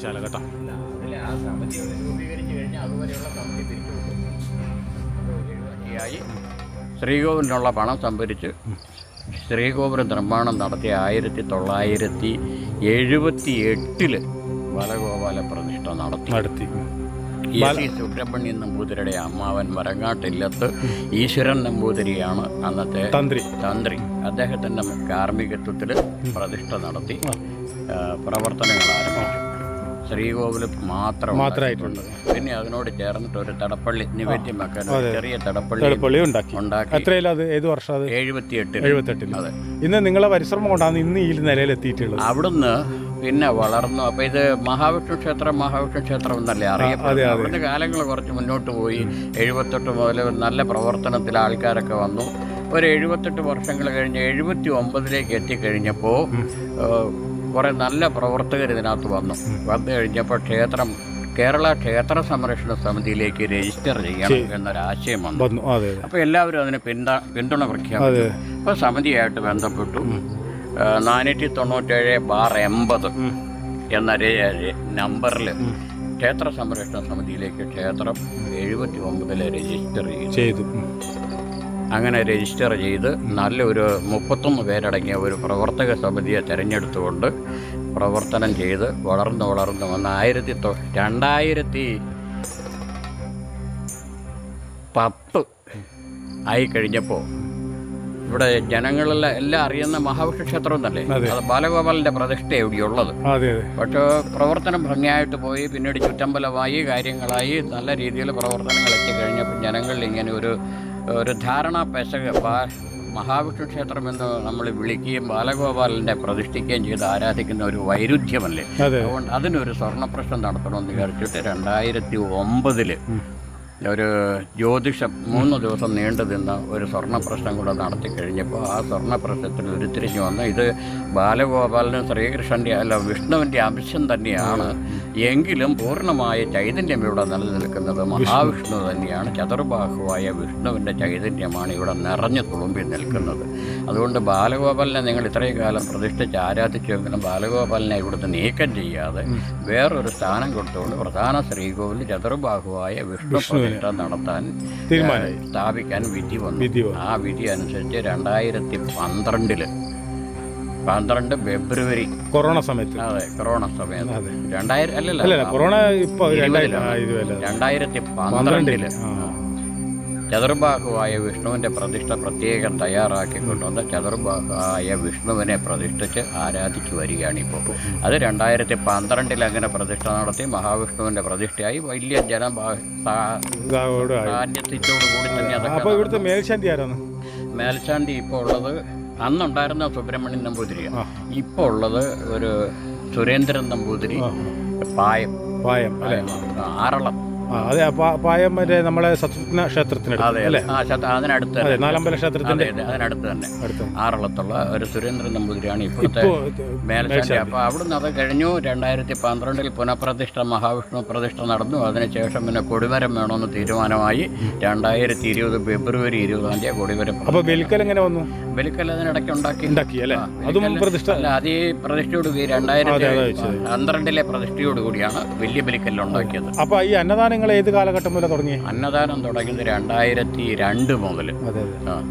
അന്നദാനശാല കേട്ടോ. ശ്രീകോവിലിനുള്ള പണം സംഭരിച്ച് ശ്രീകോപുരം നിർമ്മാണം നടത്തിയ ആയിരത്തി തൊള്ളായിരത്തി എഴുപത്തി എട്ടിൽ ബാലഗോപാല പ്രതിഷ്ഠ നടത്തി. നടത്തി. എ സി സുബ്രഹ്മണ്യൻ നമ്പൂതിരിയുടെ അമ്മാവൻ മരങ്ങാട്ടില്ലത്ത് ഈശ്വരൻ നമ്പൂതിരിയാണ് അന്നത്തെ തന്ത്രി. തന്ത്രി. അദ്ദേഹത്തിന്റെ കാർമ്മികത്വത്തിൽ പ്രതിഷ്ഠ നടത്തി. പ്രവർത്തനങ്ങൾ ആരംഭിച്ചു. ശ്രീകോവിൽ മാത്രം മാത്രമായിട്ടുണ്ട്. പിന്നെ അതിനോട് ചേർന്നിട്ട് ഒരു തടപ്പള്ളി നിവേദ്യം വെക്കാൻ ചെറിയ തടപ്പള്ളി ഉണ്ടാക്കി. അത്? ഏത് വർഷം അത്? എഴുപത്തിയെട്ടിൽ എഴുപത്തെട്ടിൽ അതെ. ഇന്ന് നിങ്ങളെ പരിശ്രമം കൊണ്ടാണ് ഇന്ന് ഈ നിലയിലെത്തിയിട്ടുള്ളത് അവിടുന്ന് പിന്നെ വളർന്നു. അപ്പൊ ഇത് മഹാവിഷ്ണു ക്ഷേത്രം മഹാവിഷ്ണു ക്ഷേത്രം എന്നല്ലേ അറിയപ്പെടുന്നത്? അവിടുന്ന് കാലങ്ങൾ കുറച്ച് മുന്നോട്ട് പോയി. എഴുപത്തെട്ട് മുതൽ ഒരു നല്ല പ്രവർത്തനത്തിൽ ആൾക്കാരൊക്കെ വന്നു. ഒരു എഴുപത്തെട്ട് വർഷങ്ങൾ കഴിഞ്ഞ് എഴുപത്തി ഒമ്പതിലേക്ക് എത്തിക്കഴിഞ്ഞപ്പോൾ കുറേ നല്ല പ്രവർത്തകർ ഇതിനകത്ത് വന്നു. വന്നു കഴിഞ്ഞപ്പോൾ ക്ഷേത്രം കേരള ക്ഷേത്ര സംരക്ഷണ സമിതിയിലേക്ക് രജിസ്റ്റർ ചെയ്യണം എന്നൊരാശയം വന്നു. അപ്പോൾ എല്ലാവരും അതിന് പിന്ത പിന്തുണ പ്രഖ്യാപിച്ചു. അപ്പോൾ സമിതിയായിട്ട് ബന്ധപ്പെട്ടു. നാനൂറ്റി തൊണ്ണൂറ്റേഴ് ബാർ എൺപത് എന്ന നമ്പറിൽ ക്ഷേത്ര സംരക്ഷണ സമിതിയിലേക്ക് ക്ഷേത്രം എഴുപത്തി ഒമ്പതിൽ രജിസ്റ്റർ ചെയ്തു. അങ്ങനെ രജിസ്റ്റർ ചെയ്ത് നല്ലൊരു മുപ്പത്തൊന്ന് പേരടങ്ങിയ ഒരു പ്രവർത്തക സമിതിയെ തിരഞ്ഞെടുത്തുകൊണ്ട് പ്രവർത്തനം ചെയ്ത് വളർന്നു വളർന്നു വന്ന് ആയിരത്തി തൊ രണ്ടായിരത്തി പത്ത് ആയി കഴിഞ്ഞപ്പോൾ ഇവിടെ ജനങ്ങളെല്ലാം എല്ലാം അറിയുന്ന മഹാവിഷ്ണു ക്ഷേത്രം എന്നല്ലേ? അത്. ബാലഗോപാലിന്റെ പ്രതിഷ്ഠ എവിടെയുള്ളത്? പക്ഷേ പ്രവർത്തനം ഭംഗിയായിട്ട് പോയി പിന്നീട് ചുറ്റമ്പലമായി കാര്യങ്ങളായി നല്ല രീതിയിൽ പ്രവർത്തനങ്ങൾ എത്തിക്കഴിഞ്ഞപ്പോൾ ജനങ്ങളിൽ ഇങ്ങനെ ഒരു ഒരു ധാരണ പെശക മഹാവിഷ്ണു ക്ഷേത്രം എന്ന് നമ്മൾ വിളിക്കുകയും ബാലഗോപാലിന്റെ പ്രതിഷ്ഠിക്കുകയും ചെയ്ത് ആരാധിക്കുന്ന ഒരു വൈരുദ്ധ്യമല്ലേ? അതെ. അതുകൊണ്ട് അതിനൊരു സ്വർണപ്രശ്നം നടത്തണമെന്ന് വിചാരിച്ചിട്ട് രണ്ടായിരത്തി ഒമ്പതിൽ ഒരു ജ്യോതിഷം മൂന്ന് ദിവസം നീണ്ടു നിന്ന ഒരു സ്വർണ പ്രശ്നം കൂടെ നടത്തി കഴിഞ്ഞപ്പോൾ ആ സ്വർണ പ്രശ്നത്തിൽ ഉരുത്തിരിഞ്ഞു വന്ന് ഇത് ബാലഗോപാലനും ശ്രീകൃഷ്ണന്റെ അല്ല വിഷ്ണുവിന്റെ അംശം തന്നെയാണ്. എങ്കിലും പൂർണമായ ചൈതന്യം ഇവിടെ നിലനിൽക്കുന്നത് മഹാവിഷ്ണു തന്നെയാണ്. ചതുർബാഹുവായ വിഷ്ണുവിന്റെ ചൈതന്യമാണ് ഇവിടെ നിറഞ്ഞു തുളുമ്പി നിൽക്കുന്നത്. അതുകൊണ്ട് ബാലഗോപാലനെ നിങ്ങൾ ഇത്രയും കാലം പ്രതിഷ്ഠിച്ച് ആരാധിച്ചുവെങ്കിലും ബാലഗോപാലിനെ ഇവിടുന്ന് നീക്കം ചെയ്യാതെ വേറൊരു സ്ഥാനം കൊടുത്തുകൊണ്ട് പ്രധാന ശ്രീകോവിൽ ചതുർബാഹുവായ വിഷ്ണു പ്രതിഷ്ഠ നടത്താൻ തീരുമാനം. സ്ഥാപിക്കാൻ വിധി വന്നു. ആ വിധി അനുസരിച്ച് രണ്ടായിരത്തി പന്ത്രണ്ടിൽ പന്ത്രണ്ട് ഫെബ്രുവരി. കൊറോണ സമയത്ത്. അതെ കൊറോണ സമയത്ത്. രണ്ടായിരം അല്ലല്ല കൊറോണ ഇപ്പൊ. രണ്ടായിരത്തി പന്ത്രണ്ടിൽ. ചതുർബാഹുവായ വിഷ്ണുവിന്റെ പ്രതിഷ്ഠ പ്രത്യേകം തയ്യാറാക്കിക്കൊണ്ടുവന്ന് ചതുർബാഹുവായ വിഷ്ണുവിനെ പ്രതിഷ്ഠിച്ച് ആരാധിച്ചു വരികയാണിപ്പോൾ. അത് രണ്ടായിരത്തി പന്ത്രണ്ടിൽ അങ്ങനെ പ്രതിഷ്ഠ നടത്തി മഹാവിഷ്ണുവിന്റെ പ്രതിഷ്ഠയായി വലിയ ഇതോടെ ആയി. ജനസാന്നിധ്യത്തോടു കൂടി തന്നെ അപ്പൊ അതൊക്കെ ഇവിടുത്തെ മേൽശാന്തി ആരാണ്? മേൽശാന്തി ഇപ്പോൾ ഉള്ളത് അന്നുണ്ടായിരുന്ന സുബ്രഹ്മണ്യൻ നമ്പൂതിരി. ഇപ്പോൾ ഉള്ളത് ഒരു സുരേന്ദ്രൻ നമ്പൂതിരി പായം. പായം ആറളം. അതെ പായം മറ്റേ നമ്മളെ സത്യജ്ഞ ക്ഷേത്രത്തിനടുത്ത് അല്ലേ? അതിനടുത്ത് അതെ. നാലമ്പല ക്ഷേത്രത്തിന്റെ അതെ അതിനടുത്ത് തന്നെ. ആറളത്തുള്ള ഒരു സുരേന്ദ്രൻ നമ്പൂതിരിയാണ് ഇപ്പോഴത്തെ മേലശാന്തി. മേൽശാന്തി അപ്പോൾ അവിടുന്ന് അത് കഴിഞ്ഞു. രണ്ടായിരത്തി പന്ത്രണ്ടിൽ പുനഃപ്രതിഷ്ഠ മഹാവിഷ്ണു പ്രതിഷ്ഠ നടന്നു. അതിനുശേഷം പിന്നെ കൊടിവരം വേണമെന്ന് തീരുമാനമായി. രണ്ടായിരത്തി ഇരുപത് ഫെബ്രുവരി ഇരുപതാം തീയതി കൊടിവരം അപ്പൊ വെലിക്കൽ എങ്ങനെ വന്നു? വെലിക്കൽ അതിനിടയ്ക്ക് ഉണ്ടാക്കി. ഉണ്ടാക്കി അല്ലേ? അതും പ്രതിഷ്ഠ അല്ല അത് ഈ പ്രതിഷ്ഠയോട് കൂടി അതെ, രണ്ടായിരത്തി പന്ത്രണ്ടിലെ പ്രതിഷ്ഠയോട് കൂടിയാണ് വലിയ ബലിക്കല്ല് ഉണ്ടാക്കിയത്. അപ്പൊ ഈ അന്നദാനങ്ങൾ ഏത് കാലഘട്ടം മുതൽ തുടങ്ങി അന്നദാനം തുടങ്ങിയത് രണ്ടായിരത്തി രണ്ട് മുതൽ. അതെ അതെ.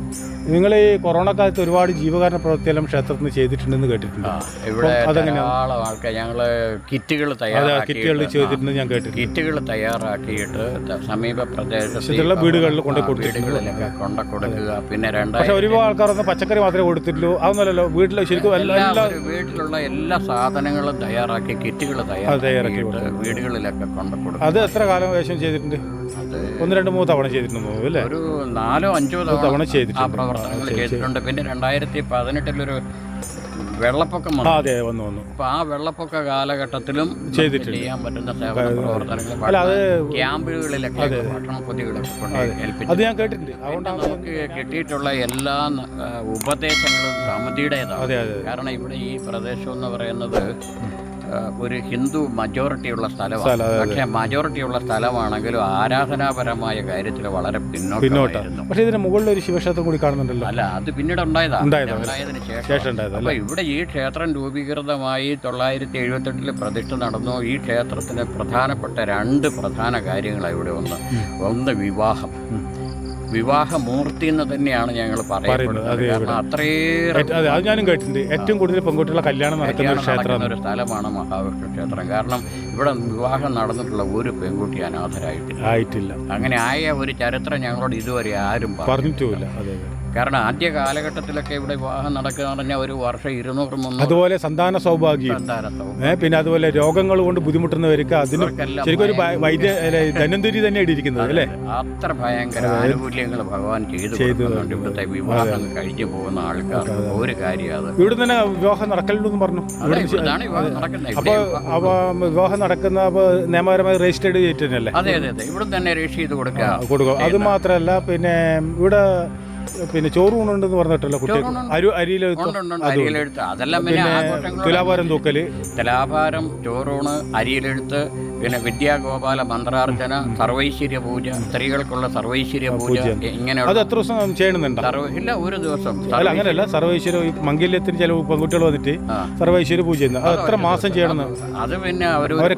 നിങ്ങൾ ഈ കൊറോണ കാലത്ത് ഒരുപാട് ജീവകാരണ പ്രവൃത്തിയെല്ലാം ക്ഷേത്രത്തിൽ നിന്ന് ചെയ്തിട്ടുണ്ടെന്ന് കേട്ടിട്ടുണ്ട്. ഇവിടെ അതെങ്ങനെയാ? ധാരാളം ആൾക്കാർ ഞങ്ങൾ കിറ്റുകൾ അതെ കിറ്റുകളിൽ ചെയ്തിട്ടുണ്ട് ഞാൻ കേട്ടിട്ടുണ്ട്. കിറ്റുകൾ തയ്യാറാക്കിയിട്ട് സമീപ പ്രദേശത്തുള്ള വീടുകളിൽ കൊണ്ട്. വീടുകളിലൊക്കെ കൊണ്ട കൊടുക്കുക. പിന്നെ പക്ഷെ രണ്ടായിരത്തി ഒരുപാട് ആൾക്കാരൊന്നും പച്ചക്കറി മാത്രമേ കൊടുത്തിട്ടുള്ളൂ. അതൊന്നുമല്ലല്ലോ വീട്ടിലെ ശരിക്കും എല്ലാ വീട്ടിലുള്ള എല്ലാ സാധനങ്ങളും തയ്യാറാക്കി കിറ്റുകൾ തയ്യാറാക്കി വീടുകളിലൊക്കെ കൊണ്ട് കൊടുക്കും അത് എത്ര കാലം ശേഷം ചെയ്തിട്ടുണ്ട്. ഒന്ന് രണ്ട് മൂന്ന് തവണ ചെയ്തിട്ടുണ്ട് അല്ലേ? ഒരു നാലോ അഞ്ചോ തവണ ചെയ്തിട്ടുണ്ട്. പ്രവർത്തനങ്ങൾ ചെയ്തിട്ടുണ്ട്. പിന്നെ രണ്ടായിരത്തി പതിനെട്ടിലൊരു വെള്ളപ്പൊക്കം അതെ വന്നു വന്നു. അപ്പൊ ആ വെള്ളപ്പൊക്ക കാലഘട്ടത്തിലും ചെയ്തിട്ടില്ല ചെയ്തിട്ടുണ്ട്. ചെയ്യാൻ പറ്റുന്ന സേവന പ്രവർത്തനങ്ങൾ ക്യാമ്പുകളിലൊക്കെ ഭക്ഷണ പൊതികളൊക്കെ കൊണ്ട് അത് ഞാൻ കേട്ടിട്ടുണ്ട്. അതുകൊണ്ടാണ് നമുക്ക് കിട്ടിയിട്ടുള്ള എല്ലാ ഉപദേശങ്ങളും സമിതിയുടേതാണ്. കാരണം ഇവിടെ ഈ പ്രദേശം എന്ന് പറയുന്നത് ഒരു ഹിന്ദു മജോറിറ്റിയുള്ള സ്ഥലമാണ്. പക്ഷേ മജോറിറ്റിയുള്ള സ്ഥലമാണെങ്കിലും ആരാധനാപരമായ കാര്യത്തിൽ വളരെ പിന്നോട്ടായിരുന്നു പക്ഷേ ഇതിന് മുകളിൽ ഒരു ശിവക്ഷേത്രം കൂടി കാണുന്നുണ്ടല്ലോ. അല്ല അത് പിന്നീട് ഉണ്ടായതാണ് ശേഷം. അപ്പൊ ഇവിടെ ഈ ക്ഷേത്രം രൂപീകൃതമായി തൊള്ളായിരത്തി എഴുപത്തെട്ടിൽ പ്രതിഷ്ഠ നടന്നു. ഈ ക്ഷേത്രത്തിന് പ്രധാനപ്പെട്ട രണ്ട് പ്രധാന കാര്യങ്ങളാണ് ഇവിടെ ഒന്ന്. ഒന്ന് വിവാഹം. വിവാഹമൂർത്തി എന്ന് തന്നെയാണ് ഞങ്ങൾ പറയുന്നത്, കാരണം അത്രയേറെ അതെ അത് ഞാനും കേട്ടിട്ടുണ്ട്. ഏറ്റവും കൂടുതൽ കല്യാണം നടക്കുന്ന ഒരു ക്ഷേത്രമാണ്. ഒരു സ്ഥലമാണ് മഹാവിഷ്ണു ക്ഷേത്രം കാരണം ഇവിടെ വിവാഹം നടന്നിട്ടുള്ള ഒരു പെൺകുട്ടി അനാഥരായിട്ടില്ല. ആയിട്ടില്ല. അങ്ങനെ ആയ ഒരു ചരിത്രം ഞങ്ങളോട് ഇതുവരെ ആരും പറഞ്ഞിട്ടില്ല. അതെ. കാരണം ആദ്യ കാലഘട്ടത്തിലൊക്കെ ഇവിടെ വിവാഹം നടക്കുക പറഞ്ഞാൽ ഒരു വർഷം ഇരുന്നൂറ് മുന്നൂറ് അതുപോലെ സന്താന സൗഭാഗ്യം. പിന്നെ അതുപോലെ രോഗങ്ങൾ കൊണ്ട് ബുദ്ധിമുട്ടുന്നവർക്ക് അതിന് ശരിക്കും ഒരു വൈദ്യ തന്നെ ഇടിയിരിക്കുന്നത് അല്ലേ? അത്ര ഭയങ്കര ആനുകൂല്യങ്ങൾ ഭഗവാൻ ചെയ്തു കൊടുക്കുന്നുണ്ട് ഇവിടുത്തെ വിവാഹം കഴിഞ്ഞു പോകുന്ന ആൾക്കാർ ഒരു കാര്യം അത്. ഇവിടെ തന്നെ വിവാഹം നടക്കലുണ്ടെന്ന് പറഞ്ഞു. അപ്പൊ വിവാഹം നടക്കുന്ന നിയമപരമായി രജിസ്റ്റേർഡ് ചെയ്തിട്ടല്ലേ? അതെ അതെ അതെ. ഇവിടെ തന്നെ രജിസ്റ്റർ ചെയ്ത് കൊടുക്കുക. കൊടുക്കുക. അത് മാത്രമല്ല പിന്നെ ഇവിടെ പിന്നെ ചോറൂണുണ്ടെന്ന് പറഞ്ഞിട്ടല്ലോ കുട്ടികൾ അരി അരിയിലെടുത്ത്. അരിയിലെഴുത്ത് അതെല്ലാം പിന്നെ തുലാഭാരം തൂക്കൽ. തുലാഭാരം ചോറൂണ് അരിയിലെഴുത്ത് പിന്നെ വിദ്യാഗോപാല മന്ത്രാർച്ചന സർവൈശ്വര്യ പൂജ സ്ത്രീകൾക്കുള്ള സർവൈശ്വര്യ പൂജ ഇങ്ങനെയുള്ള അത് എത്ര ദിവസം ചെയ്യണമെന്നുണ്ടോ ഇല്ല ഒരു ദിവസം. അല്ല അങ്ങനെയല്ല സർവൈശ്വര മംഗല്യത്തിന് ചില പെൺകുട്ടികൾ വന്നിട്ട് സർവൈശ്വര്യ പൂജ ചെയ്യുന്നത് അത് എത്ര മാസം ചെയ്യണം അത് പിന്നെ അവർ അവരെ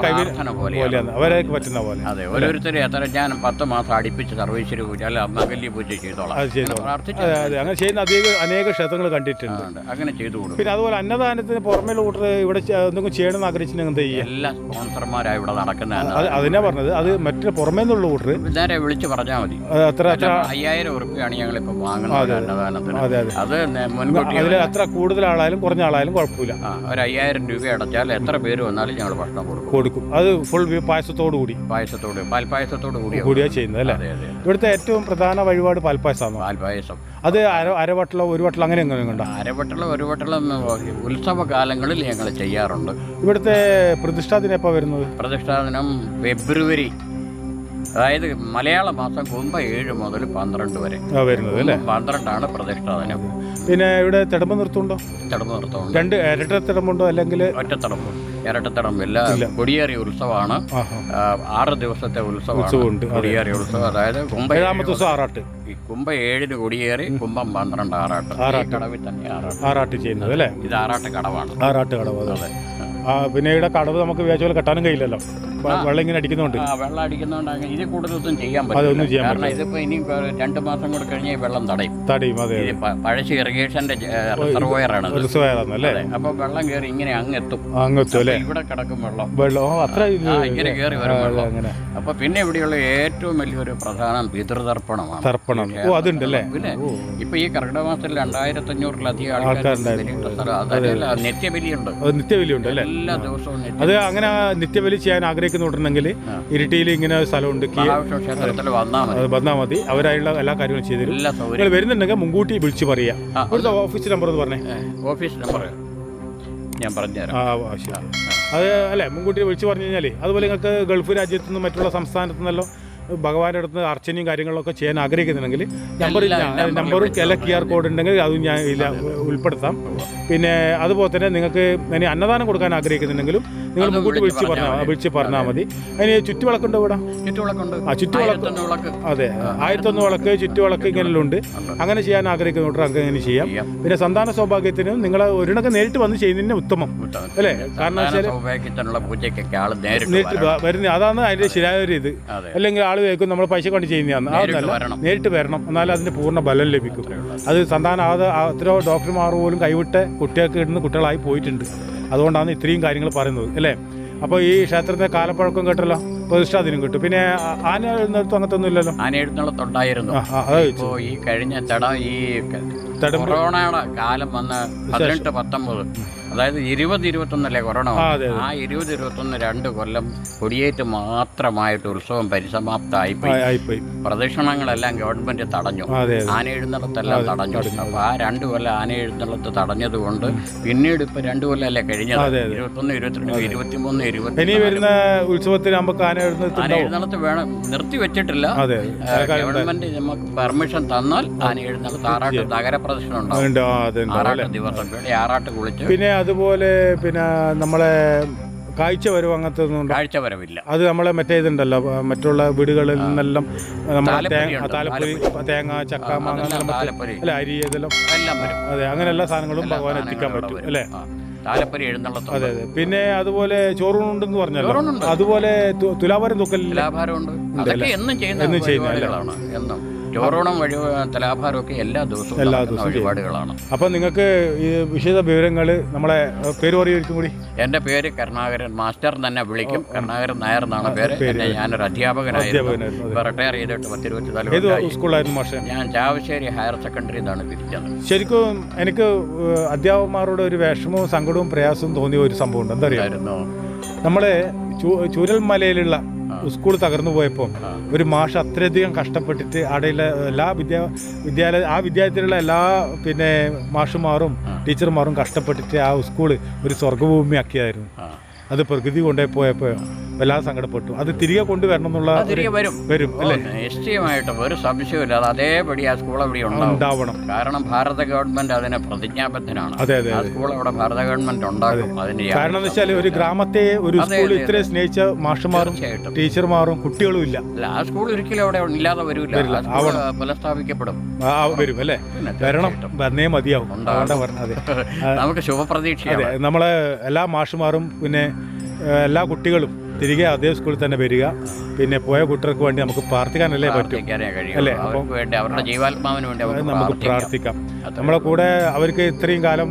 പോലെയാണ്. പറ്റുന്ന പോലെ. അതെ ഓരോരുത്തരെ എത്ര ഞാൻ പത്ത് മാസം അടിപ്പിച്ച് സർവൈശ്വര്യ പൂജ അല്ല മംഗല്യ പൂജ ചെയ്തോളാം. അങ്ങനെ ചെയ്യുന്ന അധിക അനേക ക്ഷേത്രങ്ങൾ കണ്ടിട്ടുണ്ട്. അങ്ങനെ ചെയ്തു കൊടുക്കും. പിന്നെ അതുപോലെ അന്നദാനത്തിന് പുറമേ ഇവിടെ എന്തെങ്കിലും ചെയ്യണമെന്ന് ആഗ്രഹിച്ചിട്ടുണ്ടെങ്കിൽ എന്താ എല്ലാ സ്പോൺസർമാരായി ഇവിടെ നടക്കുന്നതാണ് അതിനാ പറഞ്ഞത്. അത് മറ്റു പുറമേ നിന്നുള്ള കൂട്ടർ വിളിച്ചു വിളിച്ച് പറഞ്ഞാൽ മതി അത്ര അയ്യായിരം ഉറുപ്പിയാണ് ഞങ്ങളിപ്പോൾ വാങ്ങുന്നത് അന്നദാനത്തിന്. അതെ അതെ. അത് മുൻകൂട്ടി അതിൽ അത്ര കൂടുതൽ ആളായാലും കുറഞ്ഞ ആളായാലും കുഴപ്പമില്ല. ഒരു അയ്യായിരം രൂപ അടച്ചാൽ എത്ര പേര് വന്നാലും ഞങ്ങൾ ഭക്ഷണം കൊടുക്കും. കൊടുക്കും. അത് ഫുൾ പായസത്തോടു കൂടി. പായസത്തോട് പാൽപ്പായസത്തോട് കൂടി കൂടിയാ ചെയ്യുന്നത് അല്ലേ? ഇവിടുത്തെ ഏറ്റവും പ്രധാന വഴിപാട് പാൽപ്പായസമാണ് പാൽപ്പായസം. അത് അര ഒരു വട്ടളം അങ്ങനെ എങ്ങനെ ഉണ്ടോ? അരവട്ടളം ഒരു വട്ടളം ഉത്സവ കാലങ്ങളിൽ ഞങ്ങൾ ചെയ്യാറുണ്ട്. ഇവിടുത്തെ പ്രതിഷ്ഠാ ദിനം എപ്പോൾ വരുന്നത് പ്രതിഷ്ഠാദിനം ഫെബ്രുവരി. അതായത് മലയാള മാസം കുംഭ ഏഴ് മുതൽ പന്ത്രണ്ട് വരെ. വരുന്നത് അല്ലേ? പന്ത്രണ്ടാണ് പ്രതിഷ്ഠാദിനം പിന്നെ ഇവിടെ തിടമ്പ് നിർത്തുണ്ടോ തിടമ്പ് നിർത്തമുണ്ട് രണ്ട് ഇരട്ട തിടമ്പുണ്ടോ അല്ലെങ്കിൽ ഒറ്റത്തടമ്പ് ഇരട്ടത്തടമ്പില്ല കൊടിയേറിയ ഉത്സവമാണ്. ആറ് ദിവസത്തെ ഉത്സവമാണ്. കൊടിയേറിയ ഉത്സവം. അതായത് കുംഭ ഏഴാമത്തെ ദിവസം. ആറാട്ട്. കുംഭ ഏഴിന് കൊടിയേറി കുംഭം പന്ത്രണ്ട് ആറാട്ട്. ആറാട്ട്. കടവിൽ തന്നെ ആറാട്ട്. ആറാട്ട് ചെയ്യുന്നത് അല്ലേ? ഇത് ആറാട്ട് കടവാണ്. ആറാട്ട് കടവ് അതെ. പിന്നെ ഇവിടെ കടവ് നമുക്ക് വിചാരിച്ച പോലെ കെട്ടാനും കഴിയില്ലല്ലോ. വെള്ളം ഇങ്ങനെ അടിക്കുന്നുണ്ട് ആ വെള്ളം അടിക്കുന്നതുകൊണ്ട് ഇത് ഇതിൽ കൂടുതലൊന്നും ചെയ്യാൻ പറ്റും പറ്റില്ല ചെയ്യാൻ കാരണം ഇതിപ്പോ ഇനി രണ്ട് മാസം കൂടെ കഴിഞ്ഞാൽ വെള്ളം തടയും. തടയും അതെ പഴശ്ശി ഇറിഗേഷന്റെ റിസർവോയറാണ് റിസർവയറാണ് അല്ലേ? അപ്പൊ വെള്ളം കയറി ഇങ്ങനെ അങ്ങെത്തും. അങ്ങത്തും അല്ലേ? ഇവിടെ കിടക്കും വെള്ളം. വെള്ളം അത്ര ഇങ്ങനെ കയറി വരും വെള്ളം. അങ്ങനെ. അപ്പൊ പിന്നെ ഇവിടെയുള്ള ഏറ്റവും വലിയൊരു പ്രധാന പിതൃതർപ്പണമാണ്. തർപ്പണം. ഓ അതുണ്ട് അല്ലേ? പിന്നെ ഇപ്പൊ ഈ കർക്കിടക മാസത്തിൽ രണ്ടായിരത്തി അഞ്ഞൂറിലധികം ആൾക്കാർ നിത്യബലിയുണ്ട്. നിത്യബലിയുണ്ട് അല്ലേ? എല്ലാ ദിവസവും അത് അങ്ങനെ നിത്യബലി ചെയ്യാൻ ആഗ്രഹിക്കുന്നുണ്ടെങ്കിൽ ഇരിട്ടിയിൽ ഇങ്ങനെ ഒരു സ്ഥലമുണ്ട്. വന്നാൽ മതി. അവരായുള്ള എല്ലാ കാര്യങ്ങളും ചെയ്തു തരും. നിങ്ങൾ വരുന്നുണ്ടെങ്കിൽ മുൻകൂട്ടി വിളിച്ച് പറയാം ഓഫീസ് നമ്പർ എന്ന് പറഞ്ഞേ. ഓഫീസ് നമ്പർ ഞാൻ പറഞ്ഞുതരാം. ആ ആ, ശരി. അത് അല്ലേ മുൻകൂട്ടി വിളിച്ച് പറഞ്ഞു കഴിഞ്ഞാൽ അതുപോലെ നിങ്ങൾക്ക് ഗൾഫ് രാജ്യത്തു നിന്നും മറ്റുള്ള സംസ്ഥാനത്തു നിന്നെല്ലാം ഭഗവാന്റെ അടുത്ത് അർച്ചനയും കാര്യങ്ങളൊക്കെ ചെയ്യാൻ ആഗ്രഹിക്കുന്നുണ്ടെങ്കിൽ നമ്പർ നമ്പർ ചില ക്യു ആർ കോഡ് ഉണ്ടെങ്കിൽ അതും ഞാൻ ഇല്ല ഉൾപ്പെടുത്താം. പിന്നെ അതുപോലെ തന്നെ നിങ്ങൾക്ക് ഇനി അന്നദാനം കൊടുക്കാൻ ആഗ്രഹിക്കുന്നുണ്ടെങ്കിലും നിങ്ങൾ മുമ്പോട്ട് വിളിച്ച് പറഞ്ഞാൽ വിളിച്ച് പറഞ്ഞാൽ മതി. അതിന് ചുറ്റുവിളക്കുണ്ടോ ഇവിടെ? ആ ചുറ്റുവിളക്ക്. അതെ. ആയിരത്തൊന്ന് വിളക്ക് ചുറ്റുവിളക്ക് ഇങ്ങനെല്ലാം ഉണ്ട്. അങ്ങനെ ചെയ്യാൻ ആഗ്രഹിക്കുന്നവർക്ക് അങ്ങനെ ചെയ്യാം. പിന്നെ സന്താന സൗഭാഗ്യത്തിനും നിങ്ങൾ ഒരിടക്ക് നേരിട്ട് വന്ന് ചെയ്യുന്നതിന് ഉത്തമം. അല്ലേ? കാരണം വെച്ചാൽ നേരിട്ട് വരുന്ന അതാണ് അതിന്റെ ശരിയായ ഒരു ഇത്. അല്ലെങ്കിൽ ആൾ കേൾക്കും നമ്മൾ പൈസ കൊണ്ട് ചെയ്യുന്നതാണ്. നേരിട്ട് വരണം. നേരിട്ട് വരണം. എന്നാലും അതിന് പൂർണ ബലം ലഭിക്കും. അത് സന്താനം അത് എത്രയോ ഡോക്ടർമാർ പോലും കൈവിട്ട് കുട്ടികൾക്ക് ഇടുന്ന കുട്ടികളായി പോയിട്ടുണ്ട്. അതുകൊണ്ടാണ് ഇത്രയും കാര്യങ്ങൾ പറയുന്നത് അല്ലേ? അപ്പോൾ ഈ ക്ഷേത്രത്തെ കാലപ്പഴക്കം കേട്ടല്ലോ? പ്രതിഷ്ഠാദിനം കിട്ടും. പിന്നെ ആന എഴുന്നേൽത്തും അങ്ങനത്തെ ഒന്നും ഇല്ലല്ലോ? ആന ആ, ഇപ്പോ ഈ കഴിഞ്ഞ തടം ഈ കൊറോണയുടെ കാലം വന്ന് പതിനെട്ട് പത്തൊമ്പത്. അതായത് ഇരുപത് ഇരുപത്തൊന്നല്ലേ കൊറോണ ആ, ഇരുപത് ഇരുപത്തൊന്ന് രണ്ട് കൊല്ലം കൊടിയേറ്റ് മാത്രമായിട്ട് ഉത്സവം പരിസമാപ്തമായി ആയിപ്പോയി. പ്രദക്ഷിണങ്ങളെല്ലാം ഗവൺമെന്റ് തടഞ്ഞു. ആന എഴുന്നള്ളത്തെല്ലാം തടഞ്ഞു. അപ്പൊ ആ രണ്ട് കൊല്ലം ആന എഴുന്നള്ളത്ത് തടഞ്ഞത് കൊണ്ട് പിന്നീട് ഇപ്പൊ രണ്ടു കൊല്ലമല്ലേ കഴിഞ്ഞത്. ഇരുപത്തൊന്ന് ഇരുപത്തിരണ്ട് ഇരുപത്തിമൂന്ന് ഇരുപത്തി വരുന്ന ഉത്സവത്തിൽ നമുക്ക് ആന എഴുന്നള്ളത്ത് വേണം. നിർത്തി വെച്ചിട്ടില്ല. ഗവൺമെന്റ് നമുക്ക് പെർമിഷൻ തന്നാൽ ആന എഴുന്നള്ളത്ത് ആറാട്ട് നഗരപ്രദക്ഷിണം ഉണ്ടാവും. ആറാട്ട് ദിവസം. ആറാട്ട് കുളിച്ച് പിന്നെ അതുപോലെ പിന്നെ നമ്മളെ കാഴ്ച വരവ് അങ്ങനത്തെ ഒന്നും കാഴ്ച വരവില്ല. അത് നമ്മളെ മറ്റേ ഇതുണ്ടല്ലോ മറ്റുള്ള വീടുകളിൽ നിന്നെല്ലാം നമ്മളെ താലപ്പൊലി തേങ്ങ ഉണ്ട്, ചക്ക മാങ്ങ അല്ല അരി ഇതെല്ലാം. അതെ അങ്ങനെ എല്ലാ സാധനങ്ങളും ഭഗവാൻ എത്തിക്കാൻ പറ്റും. അല്ലേ? അതെ അതെ. പിന്നെ അതുപോലെ ചോറൂണുണ്ടെന്ന് പറഞ്ഞല്ലോ. അതുപോലെ തുലാഭാരം തൂക്കലില്ല. തുലാഭാരമുണ്ട്. അതൊക്കെ എന്നും ചെയ്യുന്ന എന്നും ചെയ്യുന്ന? എന്നും. ചോറോണം വഴി തലാഭാരമൊക്കെ എല്ലാ ദിവസവും എല്ലാ ദിവസവും വഴിപാടുകളാണ്. അപ്പം നിങ്ങൾക്ക് ഈ വിശദ വിവരങ്ങൾ നമ്മളെ പേര് പറയുമായിരിക്കും കൂടി? എന്റെ പേര് കരുണാകരൻ മാസ്റ്റർ തന്നെ വിളിക്കും. കരുണാകരൻ നായർ എന്നാണ് പേര്. പിന്നെ ഞാനൊരു അധ്യാപകനായിരുന്നു. റിട്ടയർ ചെയ്തിട്ട് മാഷെ? ഞാൻ ചാവശ്ശേരി ഹയർ സെക്കൻഡറി എന്നാണ് തിരിച്ചത്. ശരിക്കും എനിക്ക് അധ്യാപകന്മാരുടെ ഒരു വിഷമവും സങ്കടവും പ്രയാസവും തോന്നിയ ഒരു സംഭവം ഉണ്ട് എന്തറിയായിരുന്നു നമ്മളെ ചൂരൽമലയിലുള്ള സ്കൂൾ തകർന്നു പോയപ്പോൾ ഒരു മാഷ് അത്രയധികം കഷ്ടപ്പെട്ടിട്ട് അവിടെയുള്ള എല്ലാ വിദ്യാ വിദ്യാലയ ആ വിദ്യാലയത്തിലുള്ള എല്ലാ പിന്നെ മാഷുമാറും ടീച്ചർമാരും കഷ്ടപ്പെട്ടിട്ട് ആ സ്കൂൾ ഒരു ആ. അത് പ്രകൃതി കൊണ്ടേ പോയപ്പോൾ വല്ലാതെ സങ്കടപ്പെട്ടു. അത് തിരികെ കൊണ്ടുവരണം എന്നുള്ള തിരികെ വരും. വരും അല്ലേ? നിശ്ചയമായിട്ടും. ഒരു സംശയമില്ല അത് അതേപടി ആ സ്കൂൾ അവിടെ ഉണ്ടാവണം. കാരണം ഭാരത ഗവൺമെന്റ് അതിനെ പ്രതിജ്ഞാബദ്ധനാണ്. അതെ അതെ സ്കൂൾ അവിടെ ഭാരത ഗവൺമെന്റ് ഉണ്ടാകും അതിന് കാരണം എന്ന് വെച്ചാൽ ഒരു ഗ്രാമത്തെ ഒരു സ്കൂൾ ഇത്രയും സ്നേഹിച്ച മാഷ്മാരും ടീച്ചർമാരും കുട്ടികളും ഇല്ല. ആ സ്കൂൾ ഒരിക്കലും അവിടെ ഇല്ലാതെ വരില്ല. പുനഃസ്ഥാപിക്കപ്പെടും. വരും അല്ലേ? വരണം വന്നേ മതിയാവും. നമുക്ക് ശുഭപ്രതീക്ഷയാണ്. അതെ നമ്മളെ എല്ലാ മാഷുമാരും പിന്നെ എല്ലാ കുട്ടികളും തിരികെ അതേ സ്കൂളിൽ തന്നെ വരിക. പിന്നെ പോയ കുട്ടികൾക്ക് വേണ്ടി നമുക്ക് പ്രാർത്ഥിക്കാനല്ലേ പറ്റും. അല്ലേ? അവരുടെ ജീവാത്മാവിന് വേണ്ടി നമുക്ക് പ്രാർത്ഥിക്കാം. നമ്മളെ കൂടെ അവർക്ക് ഇത്രയും കാലം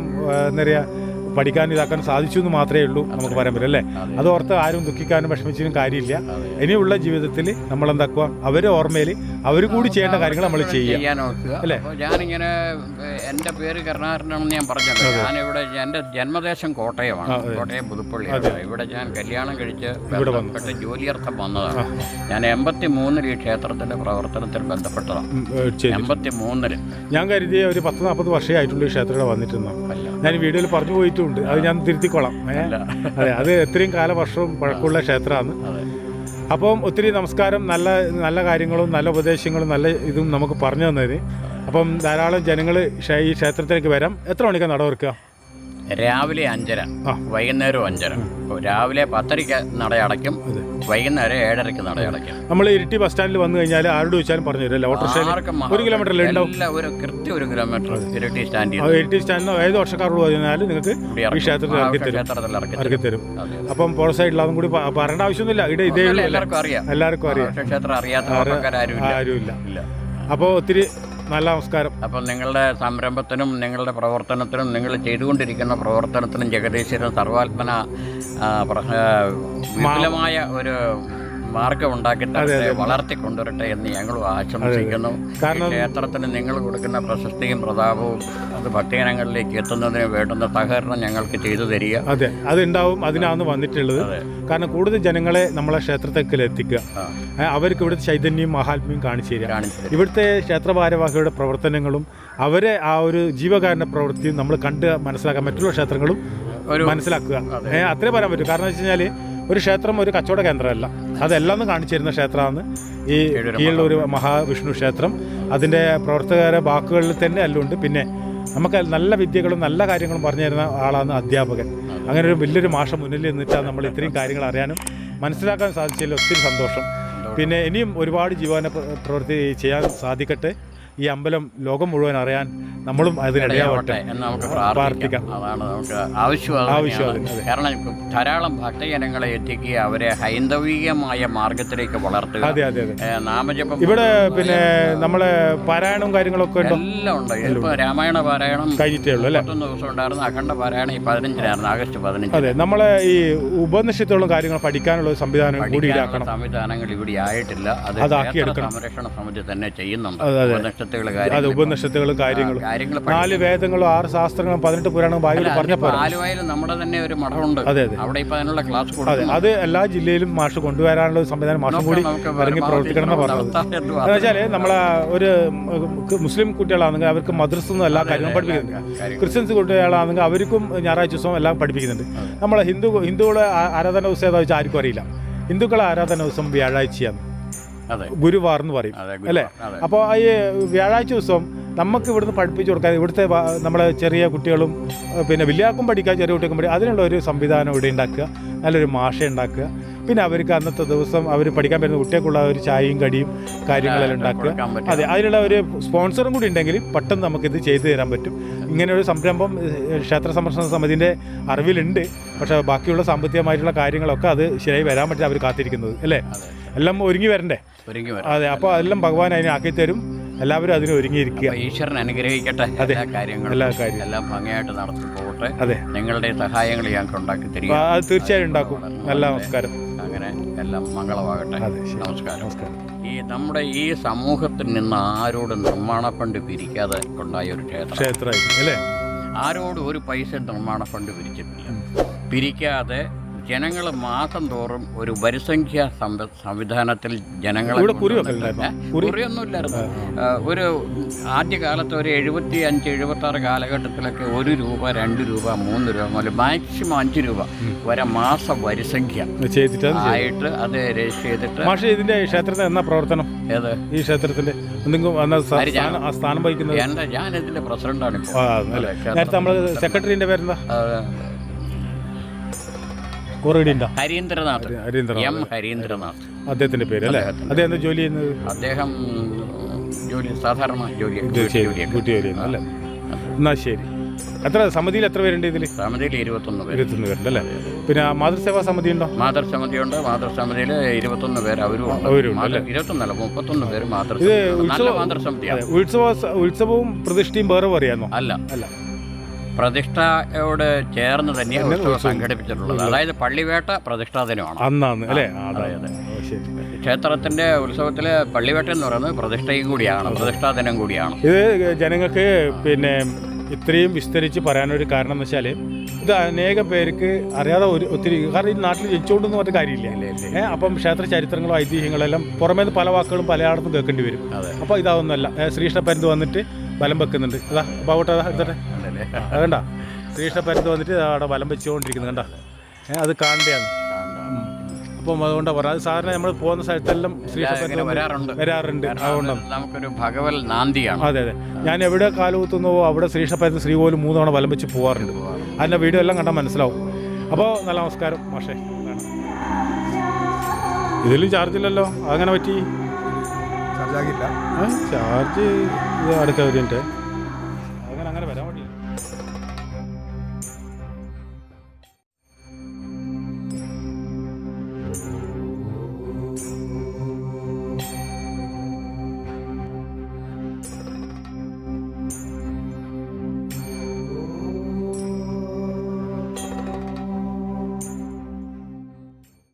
എന്താ പറയുക പഠിക്കാൻ ഇതാക്കാൻ സാധിച്ചു എന്ന് മാത്രമേ ഉള്ളൂ നമുക്ക് പറയാൻ പറ്റും അല്ലേ? അത്. ഓർത്ത് ആരും ദുഃഖിക്കാനും വിഷമിച്ചതിനും കാര്യമില്ല. ഇനിയുള്ള ജീവിതത്തിൽ നമ്മൾ എന്താക്കുക അവരെ ഓർമ്മയിൽ അവർ കൂടി ചെയ്യേണ്ട കാര്യങ്ങൾ നമ്മൾ ചെയ്യാൻ നോക്കുക. അല്ലേ? ഞാനിങ്ങനെ എന്റെ എന്റെ പേര് കരുണാകരനാണെന്ന് ഞാൻ പറഞ്ഞല്ലോ. ഞാനിവിടെ എന്റെ ജന്മദേശം കോട്ടയമാണ്. കോട്ടയം പുതുപ്പള്ളി. ഇവിടെ ഞാൻ കല്യാണം കഴിച്ച് ബന്ധപ്പെട്ട് ജോലിയർത്ഥം വന്നതാണ്. ഞാൻ എൺപത്തി മൂന്നിൽ ഈ ക്ഷേത്രത്തിന്റെ പ്രവർത്തനത്തിൽ ബന്ധപ്പെട്ടതാണ്. എൺപത്തി മൂന്നിൽ ഞാൻ കരുതിയ ഒരു പത്ത് നാൽപ്പത് വർഷമായിട്ടുള്ള ഈ ക്ഷേത്രത്തിൽ വന്നിട്ടുണ്ടോ അല്ല. ഞാൻ വീഡിയോയിൽ പറഞ്ഞു പോയിട്ടുണ്ട്. അത് ഞാൻ തിരുത്തിക്കൊള്ളാം. അതെ അത് എത്രയും കാല വർഷവും പഴക്കമുള്ള ക്ഷേത്രമാണ്. അപ്പം ഒത്തിരി നമസ്കാരം നല്ല നല്ല കാര്യങ്ങളും നല്ല ഉപദേശങ്ങളും നല്ല ഇതും നമുക്ക് പറഞ്ഞു തന്നത്. അപ്പം ധാരാളം ജനങ്ങൾ ഈ ക്ഷേത്രത്തിലേക്ക് വരാം. എത്ര മണിക്കാണ് നട രാവിലെ അഞ്ചര വൈകുന്നേരം അഞ്ചര. രാവിലെ പത്തരയ്ക്ക് നട അടയ്ക്കും വൈകുന്നേരം ഏഴരയ്ക്ക് നട അടയ്ക്കും. നമ്മൾ ഇരിട്ടി ബസ് സ്റ്റാൻഡിൽ വന്നു കഴിഞ്ഞാൽ ആരോട് ചോദിച്ചാലും പറഞ്ഞു തരും ആർക്കും ഒരു കിലോമീറ്റർ ഒരു കൃത്യം ഒരു കിലോമീറ്റർ ഇരിട്ടി സ്റ്റാൻഡിൽ ഇരിട്ടി സ്റ്റാൻഡിൽ ഏത് വർഷക്കാരോട് പറഞ്ഞാലും നിങ്ങൾക്ക് ഈ ക്ഷേത്രത്തിൽ ഇറക്കി തരും. അപ്പം പുറ സൈഡിൽ അതും കൂടി പറയേണ്ട ആവശ്യമൊന്നുമില്ല. ഇവിടെ ഇതേ എല്ലാവർക്കും അറിയാം. എല്ലാവർക്കും അറിയാം. ക്ഷേത്രം അറിയാത്ത ആരുമില്ല. ഇല്ല. അപ്പോൾ ഒത്തിരി നല്ല നമസ്കാരം. അപ്പം നിങ്ങളുടെ സംരംഭത്തിനും നിങ്ങളുടെ പ്രവർത്തനത്തിനും നിങ്ങൾ ചെയ്തുകൊണ്ടിരിക്കുന്ന പ്രവർത്തനത്തിനും ജഗദീശ്വരൻ സർവാത്മന വിപുലമായ ഒരു മാർഗം വളർത്തിക്കൊണ്ടുവരട്ടെ വളർത്തി കൊണ്ടുവരട്ടെ എന്ന് ഞങ്ങൾ ആശംസിക്കുന്നു. ക്ഷേത്രത്തിന് നിങ്ങൾ കൊടുക്കുന്ന പ്രശസ്തിയും പ്രതാപവും അത് ഭക്തജനങ്ങളിലേക്ക് എത്തുന്നതിന് വേണ്ടുന്ന സഹകരണം ഞങ്ങൾക്ക് ചെയ്തു തരിക. അതെ അതുണ്ടാവും അതിനാണ് വന്നിട്ടുള്ളത്. കാരണം കൂടുതൽ ജനങ്ങളെ നമ്മളെ ക്ഷേത്രത്തേക്ക് എത്തിക്കുക. അവർക്ക് ഇവിടുത്തെ ചൈതന്യവും മഹാത്മ്യവും കാണിച്ചു തരിക. ഇവിടുത്തെ ക്ഷേത്ര ഭാരവാഹികളുടെ പ്രവർത്തനങ്ങളും അവരെ ആ ഒരു ജീവകാരണ പ്രവൃത്തിയും നമ്മൾ കണ്ട് മനസ്സിലാക്കാൻ മറ്റുള്ള ക്ഷേത്രങ്ങളും മനസ്സിലാക്കുക. അത്രേ പറയാൻ പറ്റും. കാരണം വെച്ച് കഴിഞ്ഞാൽ ഒരു ക്ഷേത്രം ഒരു കച്ചവട കേന്ദ്രമല്ല. അതെല്ലാം കാണിച്ചു തരുന്ന ക്ഷേത്രമാണ്. ഈ കീഴിലൊരു മഹാവിഷ്ണു ക്ഷേത്രം. അതിന്റെ പ്രവർത്തകരെ വാക്കുകളിൽ തന്നെ അല്ലുണ്ട്. പിന്നെ നമുക്ക് നല്ല വിദ്യകളും നല്ല കാര്യങ്ങളും പറഞ്ഞു തരുന്ന ആളാണ് അധ്യാപകൻ. അങ്ങനെ ഒരു വലിയൊരു മാഷം മുന്നിൽ നിന്നിട്ടാണ് നമ്മൾ ഇത്രയും കാര്യങ്ങൾ അറിയാനും മനസ്സിലാക്കാൻ സാധിച്ചതിൽ ഒത്തിരി സന്തോഷം. പിന്നെ ഇനിയും ഒരുപാട് ജീവന പ്രവൃത്തി ചെയ്യാൻ സാധിക്കട്ടെ. ഈ അമ്പലം ലോകം മുഴുവൻ അറിയാൻ നമ്മളും അതിനിടയാവട്ടെ. എന്ന് നമുക്ക് പ്രാർത്ഥിക്കാം. അതാണ് നമുക്ക് ആവശ്യമാണ്. കാരണം ധാരാളം ഭക്തജനങ്ങളെ എത്തിക്കുക അവരെ ഹൈന്ദവീയമായ മാർഗത്തിലേക്ക് വളർത്തുക. അതെ അതെ അതെ. നാമജപം ഇവിടെ പിന്നെ നമ്മളെ പാരായണവും കാര്യങ്ങളൊക്കെ ഉണ്ടോ? എല്ലാം ഉണ്ട്. ഇപ്പൊ രാമായണ പാരായണം കഴിഞ്ഞിട്ടേ ഉള്ളൂ അല്ലേ? പത്തൊന്ന് ദിവസം ഉണ്ടായിരുന്നു. അഖണ്ഡ പാരായണം ഈ പതിനഞ്ചിനായിരുന്നു ആഗസ്റ്റ് പതിനഞ്ച് അതെ നമ്മളെ ഈ ഉപനിഷത്തുകളും കാര്യങ്ങൾ പഠിക്കാനുള്ള സംവിധാനം കൂടി സംവിധാനങ്ങൾ ഇവിടെ ആയിട്ടില്ല. അത് സംരക്ഷണ സമിതി തന്നെ ചെയ്യുന്നുണ്ട്. അതെ. ഉപനിഷത്തുകൾ അത് കാര്യങ്ങൾ കാര്യങ്ങളും. നാല് വേദങ്ങളും ആറ് ശാസ്ത്രങ്ങളും പതിനെട്ട് പുരാണവും ബാഗിൽ പറഞ്ഞപ്പോൾ ആലുവയിൽ നമ്മുടെ തന്നെ ഒരു മഠമുണ്ട്. അതെ അതെ. അവിടെ ഇപ്പൊ അതിനുള്ള ക്ലാസ് അതെ അത് എല്ലാ ജില്ലയിലും മാഷ് കൊണ്ടുവരാനുള്ള സംവിധാനം മാഷം കൂടി ഇറങ്ങി പ്രവർത്തിക്കണം എന്ന് പറഞ്ഞത്. എന്ന് വെച്ചാൽ നമ്മളെ ഒരു മുസ്ലിം കുട്ടികളാണെങ്കിൽ അവർക്ക് മദ്രസ നിന്നും എല്ലാ കാര്യങ്ങളും പഠിപ്പിക്കുന്നുണ്ട്. ക്രിസ്ത്യൻസ് കുട്ടികളാണെങ്കിൽ അവർക്കും ഞായറാഴ്ച ദിവസവും എല്ലാം പഠിപ്പിക്കുന്നുണ്ട്. നമ്മളെ ഹിന്ദു ഹിന്ദുക്കളെ ആരാധന ദിവസം ഏതാ വെച്ചാൽ ആർക്കും അറിയില്ല. ഹിന്ദുക്കളെ ആരാധന ദിവസം വ്യാഴാഴ്ചയാണ്. ഗുരുവാർ എന്ന് പറയും അല്ലേ? അപ്പോൾ ഈ വ്യാഴാഴ്ച ദിവസം നമുക്ക് ഇവിടുന്ന് പഠിപ്പിച്ചു കൊടുക്കാൻ ഇവിടുത്തെ നമ്മുടെ നമ്മളെ ചെറിയ കുട്ടികളും പിന്നെ വലിയാർക്കും പഠിക്കാൻ ചെറിയ കുട്ടികൾക്കും പഠിക്കുക അതിനുള്ള ഒരു സംവിധാനം ഇവിടെ ഉണ്ടാക്കുക നല്ലൊരു മാഷ ഉണ്ടാക്കുക. പിന്നെ അവർക്ക് അന്നത്തെ ദിവസം അവർ പഠിക്കാൻ പറ്റുന്ന കുട്ടികൾക്കുള്ള ഒരു ചായയും കടിയും കാര്യങ്ങളെല്ലാം ഉണ്ടാക്കുക. അതെ അതിനുള്ള ഒരു സ്പോൺസറും കൂടി ഉണ്ടെങ്കിൽ പെട്ടെന്ന് നമുക്കിത് ചെയ്തു തരാൻ പറ്റും. ഇങ്ങനെ ഒരു സംരംഭം ക്ഷേത്ര സംരക്ഷണ സമിതിന്റെ അറിവിലുണ്ട്. പക്ഷേ ബാക്കിയുള്ള സാമ്പത്തികമായിട്ടുള്ള കാര്യങ്ങളൊക്കെ അത് ശരിയായി വരാൻ പറ്റില്ല അവർ കാത്തിരിക്കുന്നത് അല്ലേ? എല്ലാം ഒരുങ്ങി വരണ്ടേ? ഒരുങ്ങി വരും അതെ അപ്പോൾ അതെല്ലാം ഭഗവാൻ അതിനെ ആക്കി തരും. എല്ലാവരും അതിന് ഒരുങ്ങിയിരിക്കുക. ഈശ്വരൻ അനുഗ്രഹിക്കട്ടെ എല്ലാ കാര്യങ്ങളും. എല്ലാ കാര്യങ്ങളും എല്ലാം ഭംഗിയായിട്ട് നടത്തി പോകട്ടെ. അതെ. നിങ്ങളുടെ സഹായങ്ങൾ ഞങ്ങൾക്ക് ഉണ്ടാക്കി തരും തരിക അത് തീർച്ചയായും ഉണ്ടാക്കും. നല്ല നമസ്കാരം. അങ്ങനെ എല്ലാം മംഗളമാകട്ടെ. അതെ നമസ്കാരം. നമസ്കാരം. ഈ നമ്മുടെ ഈ സമൂഹത്തിൽ നിന്ന് ആരോടും നിർമ്മാണ ഫണ്ട് പിരിക്കാതെ ഉണ്ടായ ഒരു ക്ഷേത്രം. ക്ഷേത്രമായിരിക്കും അല്ലേ? ആരോടും ഒരു പൈസ നിർമ്മാണ ഫണ്ട് പിരിച്ചിട്ടില്ല. പിരിക്കാതെ ജനങ്ങൾ മാസം തോറും ഒരു വരിസംഖ്യ സംവ- സംവിധാനത്തിൽ കൊണ്ടുവന്നിട്ട് കുറിയൊന്നുമില്ലായിരുന്നു. ഒരു ആദ്യകാലത്ത് ഒരു എഴുപത്തി അഞ്ച് എഴുപത്തി ആറ് കാലഘട്ടത്തിലൊക്കെ ഒരു രൂപ രണ്ട് രൂപ മൂന്ന് രൂപ മുതൽ മാക്സിമം അഞ്ച് രൂപ വരെ മാസ വരിസംഖ്യ ആയിട്ട് അത് രജിസ്റ്റർ ചെയ്തിട്ട് പക്ഷേ ഇതിന്റെ ക്ഷേത്രത്തിൽ എന്നാ പ്രവർത്തനം? ഏത്? ഈ ക്ഷേത്രത്തിന്റെ സ്ഥാനം- വഹിക്കുന്നത്? ഞാൻ ഇതിന്റെ പ്രസിഡന്റാണ്? നേരത്തെ നമ്മൾ സെക്രട്ടറിന്റെ പേരെന്താ? ഹരീന്ദ്രനാഥ്. എം ഹരീന്ദ്രനാഥ്. അദ്ദേഹത്തിന്റെ പേര് അല്ലേ? അദ്ദേഹം ജോലി ചെയ്യുന്നത്? അദ്ദേഹം ജോലി സാധാരണ ജോലി ഡ്യൂട്ടി ജോലി അല്ലേ? എന്നാ ശരി. എത്ര സമിതിയിൽ എത്ര പേരുണ്ട് ഇതിൽ സമിതിയിൽ ഇരുപത്തൊന്ന് പേര്. ഇരുപത്തൊന്ന് പേരുണ്ട് അല്ലേ? പിന്നെ മാതൃസേവാ സമിതി ഉണ്ടോ. മാതൃസമിതി ഉണ്ട് മാതൃസമിതിയിൽ ഇരുപത്തൊന്ന് പേര് അവരും ഇരുപത്തൊന്നല്ല മുപ്പത്തൊന്ന് പേര് ഇത് മാതൃസമിതി ഉത്സവ ഉത്സവവും പ്രതിഷ്ഠയും വേറെ പറയാമോ അല്ല. അല്ല. പ്രതിഷ്ഠയോട് ചേർന്ന് തന്നെയാണ് ഉത്സവം സംഘടിപ്പിച്ചിട്ടുള്ളത്. അതായത് പള്ളിവേട്ട പ്രതിഷ്ഠാ ദിനമാണ്. അന്നാണ് അല്ലേ? ആ, അതാ, അതെ, അതെ. ഓ, ശരി. ക്ഷേത്രത്തിന്റെ ഉത്സവത്തിലെ പള്ളിവേട്ട എന്ന് പറയുന്നത് പ്രതിഷ്ഠയും കൂടിയാണ് പ്രതിഷ്ഠാ ദിനം കൂടിയാണ്. ഇത് ജനങ്ങൾക്ക് പിന്നെ ഇത്രയും വിസ്തരിച്ച് പറയാനൊരു കാരണം എന്ന് വെച്ചാൽ ഇത് അനേകം പേർക്ക് അറിയാതെ ഒരു ഒത്തിരി കാരണം ഈ നാട്ടിൽ ജനിച്ചുകൊണ്ടെന്ന് പറഞ്ഞ കാര്യമില്ല. അപ്പം ക്ഷേത്ര ചരിത്രങ്ങളും ഐതിഹ്യങ്ങളെല്ലാം പുറമേ നിന്ന് പല വാക്കുകളും പലയിടത്തും കേൾക്കേണ്ടി വരും. അപ്പോൾ ഇതാവുന്നല്ല ശ്രീകൃഷ്ണപ്പരന്ത് വന്നിട്ട് ബലം വെക്കുന്നുണ്ട്. അതാ അപ്പോൾ അതാ എടുത്തട്ടെ ഉണ്ടല്ലേ? അതുകൊണ്ടാ ശ്രീകൃഷ്ണപ്പരുന്ത് വന്നിട്ട് അവിടെ വലം വെച്ചുകൊണ്ടിരിക്കുന്നത് കണ്ട? അത് കാണേണ്ടതാണ് അപ്പം അതുകൊണ്ടാണ് പറഞ്ഞത്. അത് സാധാരണ നമ്മൾ പോകുന്ന സ്ഥലത്തെല്ലാം ശ്രീകൃഷ്ണപ്പരത്ത് വരാറുണ്ട്. വരാറുണ്ട്. അതുകൊണ്ടാണ് നമുക്കൊരു ഭഗവൽ നാന്തിയാണ്. അതെ അതെ. ഞാൻ എവിടെ കാലുകുത്തുന്നുവോ അവിടെ ശ്രീകൃഷ്ണപ്പരത്ത് ശ്രീ പോലും മൂന്ന് തവണ വലം വെച്ച് പോകാറുണ്ട് അതിന്റെ വീഡിയോ എല്ലാം കണ്ടാൽ മനസ്സിലാവും. അപ്പോൾ നല്ല നമസ്കാരം മാഷേ. ഇതിലും ചാർജ് ഇല്ലല്ലോ. അങ്ങനെ പറ്റി? ചാർജ് ആകില്ല ചാർജ് അടുത്ത ഒരു മിനിറ്റ്